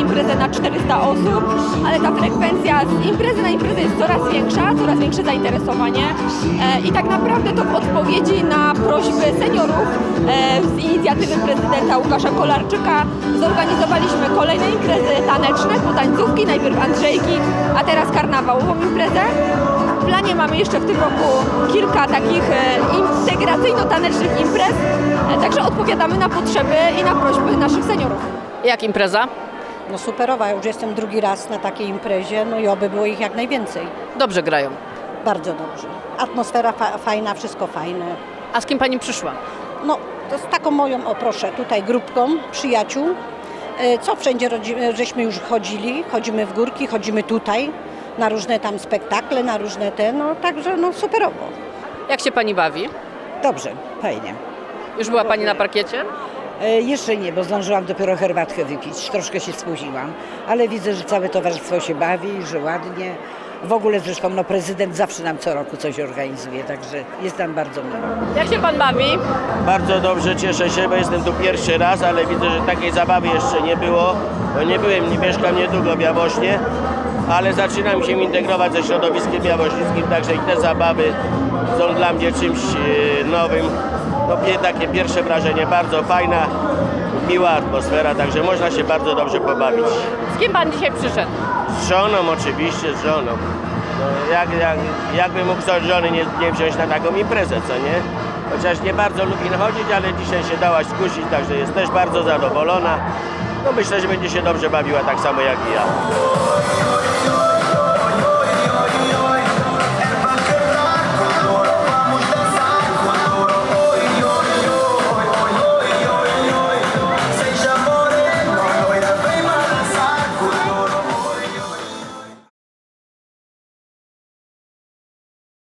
imprezę na 400 osób, ale ta frekwencja z imprezy na imprezę jest coraz większa, coraz większe zainteresowanie e, i tak naprawdę to w odpowiedzi na prośby seniorów e, z inicjatywy prezydenta Łukasza Kolarczyka zorganizowaliśmy kolejne imprezy taneczne, potańcówki, najpierw Andrzejki, a teraz karnawałową imprezę. W planie mamy jeszcze w tym roku kilka takich e, integracyjno-tanecznych imprez, także odpowiadamy na potrzeby i na prośby naszych seniorów. Jak impreza? No superowa, już jestem drugi raz na takiej imprezie, no i oby było ich jak najwięcej. Dobrze grają. Bardzo dobrze. Atmosfera fa- fajna, wszystko fajne. A z kim pani przyszła? No, to z taką moją, o proszę, tutaj grupką przyjaciół. E, Co wszędzie rodzi- e, żeśmy już chodzili, chodzimy w górki, chodzimy tutaj na różne tam spektakle, na różne te, no także no superowo. Jak się pani bawi? Dobrze, fajnie. Już była pani na parkiecie? E, jeszcze nie, bo zdążyłam dopiero herbatkę wypić. Troszkę się spóźniłam, ale widzę, że całe towarzystwo się bawi, że ładnie. W ogóle zresztą no, prezydent zawsze nam co roku coś organizuje, także jest nam bardzo miło. Jak się pan bawi? Bardzo dobrze, cieszę się, bo jestem tu pierwszy raz, ale widzę, że takiej zabawy jeszcze nie było. No nie byłem, nie mieszkam niedługo w Jaworznie, ale zaczynam się integrować ze środowiskiem jaworznickim, także i te zabawy są dla mnie czymś e, nowym. No takie pierwsze wrażenie, bardzo fajna, miła atmosfera, także można się bardzo dobrze pobawić. Z kim pan dzisiaj przyszedł? Z żoną oczywiście, z żoną. No, jak, jak, jakby mógł ktoś żony nie, nie wziąć na taką imprezę, co nie? Chociaż nie bardzo lubi chodzić, ale dzisiaj się dałaś skusić, także jest też bardzo zadowolona. No myślę, że będzie się dobrze bawiła tak samo jak i ja.